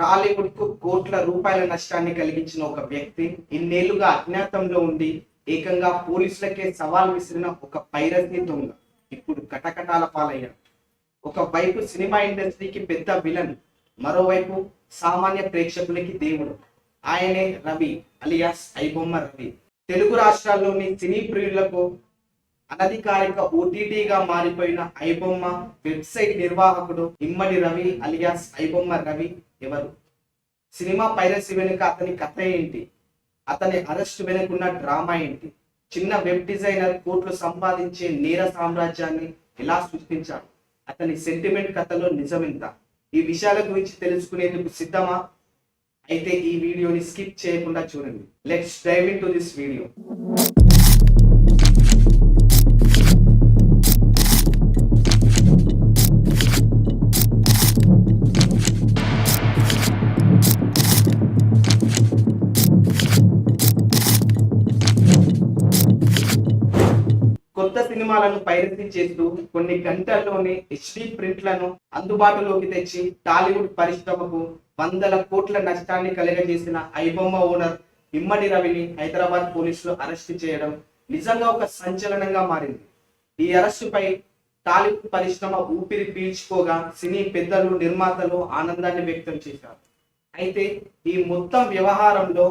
టాలీవుడ్కు కోట్ల రూపాయల నష్టాన్ని కలిగించిన ఒక వ్యక్తి ఇన్నేళ్ళుగా అజ్ఞాతంలో ఉండి ఏకంగా పోలీసులకే సవాల్ విసిరిన ఒక పైరసీ దొంగ. ఇప్పుడు కటకటాల పాలయ్యాడు. ఒకవైపు సినిమా ఇండస్ట్రీకి పెద్ద విలన్ మరోవైపు సామాన్య ప్రేక్షకులకి దేవుడు. ఆయనే రవి అలియాస్ ఐబొమ్మ రవి. తెలుగు రాష్ట్రాల్లోని సినీ ప్రియులకు అనధికారిక ఓటీటీగా మారిపోయిన ఐబొమ్మ వెబ్సైట్ నిర్వాహకుడు ఇమ్మడి రవి అలియాస్ ఐబొమ్మ రవి ఎవరు? సినిమా పైరసీ వెనుక అతని కథ ఏంటి? అతని అరెస్ట్ వెనుకున్న డ్రామా ఏంటి? చిన్న వెబ్ డిజైనర్ కోట్లు సంపాదించే నేర సామ్రాజ్యాన్ని ఎలా సృష్టించాడు? అతని సెంటిమెంట్ కథలో నిజమెంత? ఈ విషయాల గురించి తెలుసుకునేందుకు సిద్ధమా? అయితే ఈ వీడియోని స్కిప్ చేయకుండా చూడండి. Let's dive into this video సినిమాలను పైరసీ చేస్తూ కొన్ని గంటల్లోనే హెచ్డి ప్రింట్లను అందుబాటులోకి తెచ్చి టాలీవుడ్ పరిశ్రమకు వందల కోట్ల నష్టాన్ని కలగజేసిన ఐబొమ్మ ఓనర్ ఇమ్మడి రవిని హైదరాబాద్ పోలీసులు అరెస్ట్ చేయడం నిజంగా ఒక సంచలనంగా మారింది. ఈ అరెస్టుపై టాలీవుడ్ పరిశ్రమ ఊపిరి పీల్చుకోగా సినీ పెద్దలు నిర్మాతలు ఆనందాన్ని వ్యక్తం చేశారు. అయితే ఈ మొత్తం వ్యవహారంలో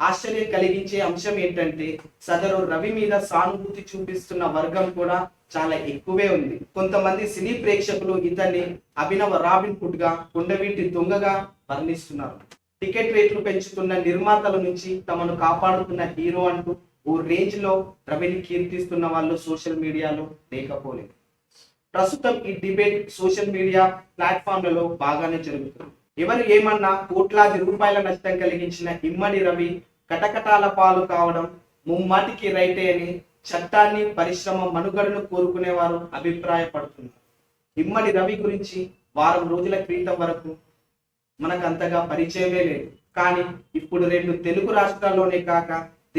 ఆశ్చర్యం కలిగించే అంశం ఏంటంటే సదరు రవి మీద సానుభూతి చూపిస్తున్న వర్గం కూడా చాలా ఎక్కువే ఉంది. కొంతమంది సినీ ప్రేక్షకులు ఇతన్ని అభినవ రాబిన్ హుడ్గా కుండవీటి దొంగగా వర్ణిస్తున్నారు. టికెట్ రేట్లు పెంచుతున్న నిర్మాతల నుంచి తమను కాపాడుతున్న హీరో అంటూ ఓ రేంజ్లో రవిని కీర్తిస్తున్న వాళ్ళు సోషల్ మీడియాలో లేకపోలేదు. ప్రస్తుతం ఈ డిబేట్ సోషల్ మీడియా ప్లాట్ఫామ్లలో బాగానే జరుగుతుంది. ఎవరు ఏమన్నా కోట్లాది రూపాయల నష్టం కలిగించిన ఇమ్మడి రవి కటకటాల పాలు కావడం ముమ్మాటికి రైటే అని చట్టాన్ని పరిశ్రమ మనుగడను కోరుకునేవారు అభిప్రాయపడుతున్నారు. ఇమ్మడి రవి గురించి వారం రోజుల క్రితం వరకు మనకు అంతగా పరిచయమే లేదు. కానీ ఇప్పుడు రెండు తెలుగు రాష్ట్రాల్లోనే కాక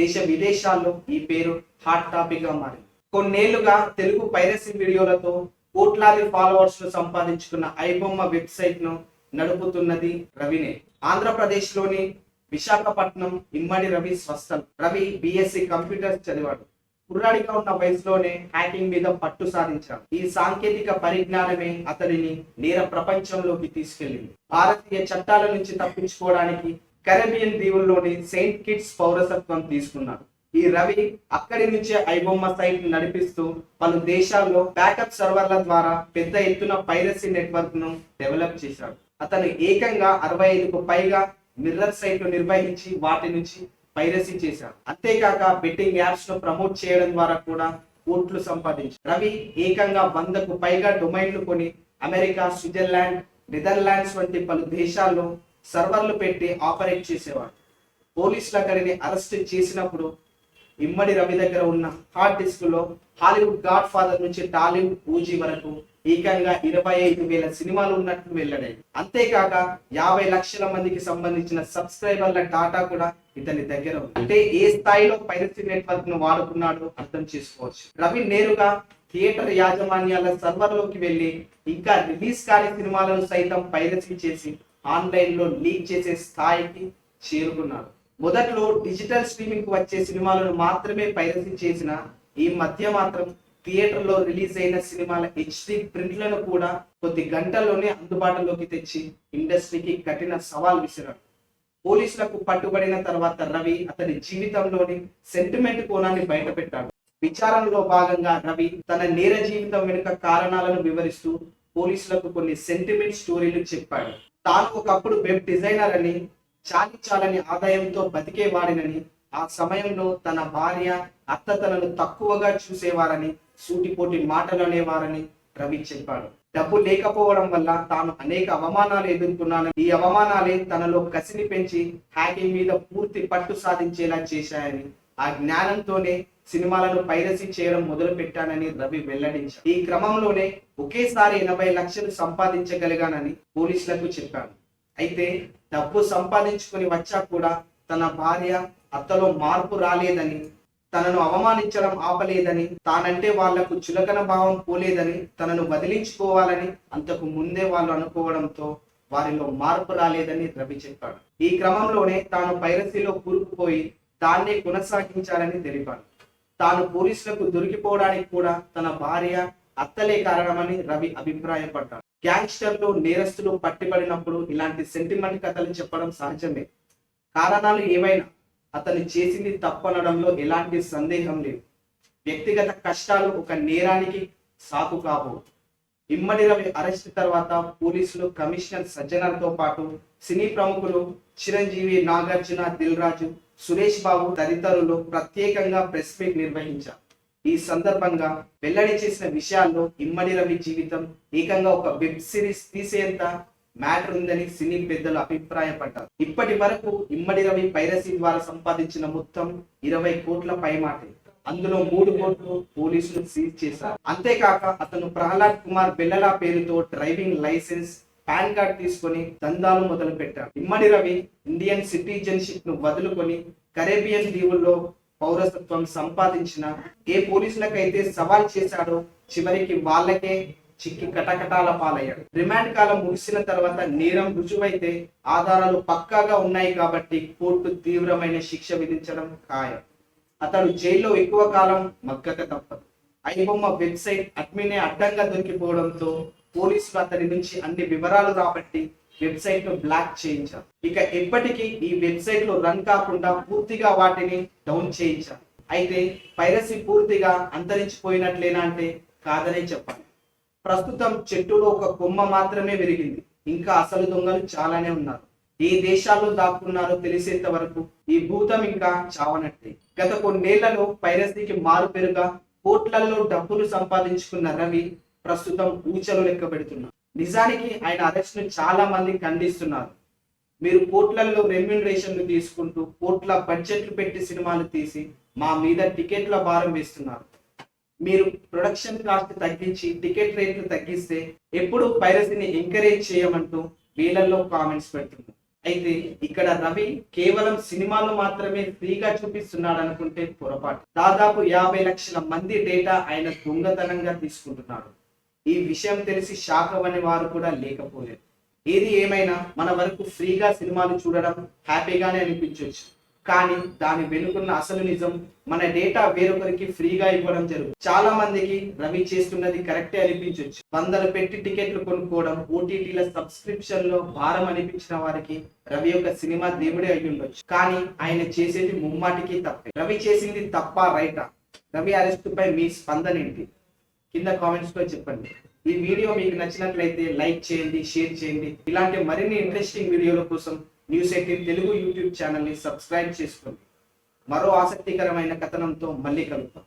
దేశ విదేశాల్లో ఈ పేరు హాట్ టాపిక్గా మారింది. కొన్నేళ్ళుగా తెలుగు పైరసీ వీడియోలతో కోట్లాది ఫాలోవర్స్ సంపాదించుకున్న ఐబొమ్మ వెబ్సైట్ను నడుపుతున్నది రవినే. ఆంధ్రప్రదేశ్లోని విశాఖపట్నం ఇమ్మడి రవి స్వస్థం. రవి బిఎస్సి కంప్యూటర్స్ చదివాడు. కుర్రాడిగా ఉన్న వయసులోనే హ్యాకింగ్ మీద పట్టు సాధించాడు. ఈ సాంకేతిక పరిజ్ఞానమే అతడిని నేర ప్రపంచంలోకి తీసుకెళ్ళింది భారతీయ చట్టాల నుంచి తప్పించుకోవడానికి కరేబియన్ దీవుల్లోని సెయింట్ కిట్స్ పౌరసత్వం తీసుకున్నాడు. ఈ రవి అక్కడి నుంచే ఐబొమ్మ సైట్ నడిపిస్తూ పలు దేశాల్లో బ్యాకప్ సర్వర్ల ద్వారా పెద్ద ఎత్తున పైరసీ నెట్వర్క్ను డెవలప్ చేశాడు. అతను ఏకంగా అరవై ఐదుకు పైగా మిర్రర్ సైట్లు నిర్వహించి వాటి నుంచి పైరసీ చేశాడు. అంతేకాక బెట్టింగ్ యాప్స్ను ప్రమోట్ చేయడం ద్వారా కూడా కోట్లు సంపాదించాడు. రవి ఏకంగా వందకు పైగా డొమైన్లు కొని అమెరికా స్విట్జర్లాండ్ నెదర్లాండ్స్ వంటి పలు దేశాల్లో సర్వర్లు పెట్టి ఆపరేట్ చేసేవాడు. పోలీసులు అతడిని అరెస్ట్ చేసినప్పుడు ఇమ్మడి రవి దగ్గర ఉన్న హార్డ్ డిస్క్లో హాలీవుడ్ గాడ్ ఫాదర్ నుంచి టాలీవుడ్ పూజీ వరకు ఏకంగా ఇరవై ఐదు వేల సినిమాలు ఉన్నట్లు వెళ్ళడాయి అంతేకాక యాభై లక్షల మందికి సంబంధించిన సబ్స్క్రైబర్ల డాటా కూడా ఇతని దగ్గర ఉంది. అంటే ఏ స్థాయిలో పైరసీ నెట్వర్క్ను వాడుకున్నాడో అర్థం చేసుకోవచ్చు. రవి నేరుగా థియేటర్ యాజమాన్యాల సర్వర్లోకి వెళ్ళి ఇంకా రిలీజ్ కాని సినిమాలను సైతం పైరసీ చేసి ఆన్లైన్లో లీక్ చేసే స్థాయికి చేరుకున్నాడు. మొదట్లో డిజిటల్ స్ట్రీమింగ్కు వచ్చే సినిమాలను మాత్రమే పైరసీ చేసిన ఈ మధ్య మాత్రం థియేటర్లో రిలీజ్ అయిన సినిమాల హెచ్డి ప్రింట్లను కూడా కొద్ది గంటల్లోనే అందుబాటులోకి తెచ్చి ఇండస్ట్రీకి కఠిన సవాల్ విసిరాడు. పోలీసులకు పట్టుబడిన తర్వాత రవి అతని జీవితంలోని సెంటిమెంట్ కోణాన్ని బయటపెట్టాడు. విచారణలో భాగంగా రవి తన నేర జీవితం వెనుక కారణాలను వివరిస్తూ పోలీసులకు కొన్ని సెంటిమెంట్ స్టోరీలు చెప్పాడు. తాను ఒకప్పుడు వెబ్ డిజైనర్ అని చాలి చాలని ఆదాయంతో బతికేవాడినని ఆ సమయంలో తన భార్య అత్త తనను తక్కువగా చూసేవారని సూటిపోటి మాటలు అనేవారని రవి చెప్పాడు. డబ్బు లేకపోవడం వల్ల తాను అనేక అవమానాలు ఎదుర్కొన్నాను. ఈ అవమానాలే తనలో కసిని పెంచి హ్యాకింగ్ మీద పూర్తి పట్టు సాధించేలా చేశాయని ఆ జ్ఞానంతోనే సినిమాలను పైరసీ చేయడం మొదలు పెట్టానని రవి వెల్లడించాడు. ఈ క్రమంలోనే ఒకేసారి ఎనభై లక్షలు సంపాదించగలిగానని పోలీసులకు చెప్పాడు. అయితే డబ్బు సంపాదించుకుని వచ్చా కూడా తన భార్య అత్తలో మార్పు రాలేదని తనను అవమానించడం ఆపలేదని తానంటే వాళ్ళకు చులకన భావం పోలేదని తనను బదిలించుకోవాలని అంతకు ముందే వాళ్ళు అనుకోవడంతో వారిలో మార్పు రాలేదని రవి చెప్పాడు. ఈ క్రమంలోనే తాను పైరసీలో కూరుకుపోయి దాన్నే కొనసాగించాలని తెలిపాడు. తాను పోలీసులకు దొరికిపోవడానికి కూడా తన భార్య అత్తలే కారణమని రవి అభిప్రాయపడ్డాడు. గ్యాంగ్స్టర్లు నేరస్తులు పట్టిబడినప్పుడు ఇలాంటి సెంటిమెంట్ కథలు చెప్పడం సహజమే. కారణాలు ఏవైనా అతను చేసింది తప్పనడంలో ఎలాంటి సందేహం లేదు. వ్యక్తిగత కష్టాలు ఒక నేరానికి సాకు కావు. ఇమ్మడి రవి అరెస్ట్ తర్వాత పోలీసులు కమిషనర్ సజ్జనర్తో పాటు సినీ ప్రముఖులు చిరంజీవి నాగార్జున దిల్ రాజు సురేష్ బాబు తదితరులు ప్రత్యేకంగా ప్రెస్ మీట్ నిర్వహించారు. ఈ సందర్భంగా వెల్లడి చేసిన విషయాల్లో ఇమ్మడి రవి జీవితం ఏకంగా ఒక వెబ్ సిరీస్ తీసేంత మ్యాటర్ ఉందని సినీ పెద్దలు అభిప్రాయపడ్డారు. ఇప్పటి వరకు ఇమ్మడి రవి పైరసీ ద్వారా సంపాదించిన మొత్తం ఇరవై కోట్ల పైమాటే. అందులో మూడు కోట్లు పోలీసులు సీజ్ చేశారు. అంతేకాక అతను ప్రహ్లాద్ కుమార్ బెల్లలా పేరుతో డ్రైవింగ్ లైసెన్స్ పాన్ కార్డ్ తీసుకొని దందాలు మొదలు పెట్టారు ఇమ్మడి రవి ఇండియన్ సిటిజన్షిప్ను వదులుకొని కరేబియన్ దీవుల్లో పౌరసత్వం సంపాదించిన ఏ పోలీసులకైతే సవాల్ చేశాడో చివరికి వాళ్ళకే చిక్కి కటకటాల పాలయ్యాడు. రిమాండ్ కాలం ముగిసిన తర్వాత నేరం రుజువైతే ఆధారాలు పక్కాగా ఉన్నాయి కాబట్టి కోర్టు తీవ్రమైన శిక్ష విధించడం ఖాయం. అతడు జైల్లో ఎక్కువ కాలం మగ్గక తప్పదు. ఐబొమ్మ వెబ్సైట్ అడ్మినే అడ్డంగా దొరికిపోవడంతో పోలీసులు అతని నుంచి అన్ని వివరాలు రాబట్టి వెబ్సైట్ను బ్లాక్ చేయించారు. ఇక ఎప్పటికీ ఈ వెబ్సైట్లో రన్ కాకుండా పూర్తిగా వాటిని డౌన్ చేయించారు. అయితే పైరసీ పూర్తిగా అంతరించిపోయినట్లేనా అంటే కాదనే చెప్పాలి. ప్రస్తుతం చెట్టులో ఒక కొమ్మ మాత్రమే విరిగింది. ఇంకా అసలు దొంగలు చాలానే ఉన్నారు. ఏ దేశాల్లో దాక్కున్నారో తెలిసేంత వరకు ఈ భూతం ఇంకా చావనట్టే. గత కొన్నేళ్ళలో పైరసీకి మారు పెరుగా కోట్లల్లో డబ్బులు సంపాదించుకున్న రవి ప్రస్తుతం ఊచలు లెక్క పెడుతున్నారు నిజానికి ఆయన అరెస్ట్ను చాలా మంది ఖండిస్తున్నారు. మీరు కోట్లల్లో రెమ్యునరేషన్లు తీసుకుంటూ కోట్ల బడ్జెట్లు పెట్టి సినిమాలు తీసి మా మీద టికెట్ల భారం వేస్తున్నారు. మీరు ప్రొడక్షన్ కాస్ట్ తగ్గించి టికెట్ రేట్లు తగ్గిస్తే ఎప్పుడు పైరసీని ఎంకరేజ్ చేయమంటూ వీళ్ళల్లో కామెంట్స్ పెడుతుంది అయితే ఇక్కడ రవి కేవలం సినిమాలు మాత్రమే ఫ్రీగా చూపిస్తున్నాడు అనుకుంటే పొరపాటు. దాదాపు యాభై లక్షల మంది డేటా ఆయన దొంగతనంగా తీసుకుంటున్నాడు ఈ విషయం తెలిసి షాక్ అవ్వని వారు కూడా లేకపోలేదు. ఏది ఏమైనా మన వరకు ఫ్రీగా సినిమాలు చూడడం హ్యాపీగానే అనిపించవచ్చు కానీ దాని వెనుకున్న అసలు నిజం మన డేటా వేరొకరికి ఫ్రీగా ఇవ్వడం జరుగుతుంది. చాలా మందికి రవి చేస్తున్నది కరెక్టే అనిపించవచ్చు వందలు పెట్టి టికెట్లు కొనుక్కోవడం ఓటీటీల సబ్స్క్రిప్షన్లో భారం అనిపించిన వారికి రవి యొక్క సినిమా దేవుడే అయి ఉండొచ్చు. కానీ ఆయన చేసేది ముమ్మాటికి తప్పే. రవి చేసింది తప్ప రైటా? రవి అరెస్ట్ పై మీ స్పందన ఏంటి? కింద కామెంట్స్లో చెప్పండి. ఈ వీడియో మీకు నచ్చినట్లయితే లైక్ చేయండి షేర్ చేయండి. ఇలాంటి మరిన్ని ఇంట్రెస్టింగ్ వీడియోల కోసం న్యూస్ ఎయిటీన్ తెలుగు యూట్యూబ్ ఛానల్ని సబ్స్క్రైబ్ చేసుకోండి. మరో ఆసక్తికరమైన కథనంతో మళ్ళీ కలుద్దాం.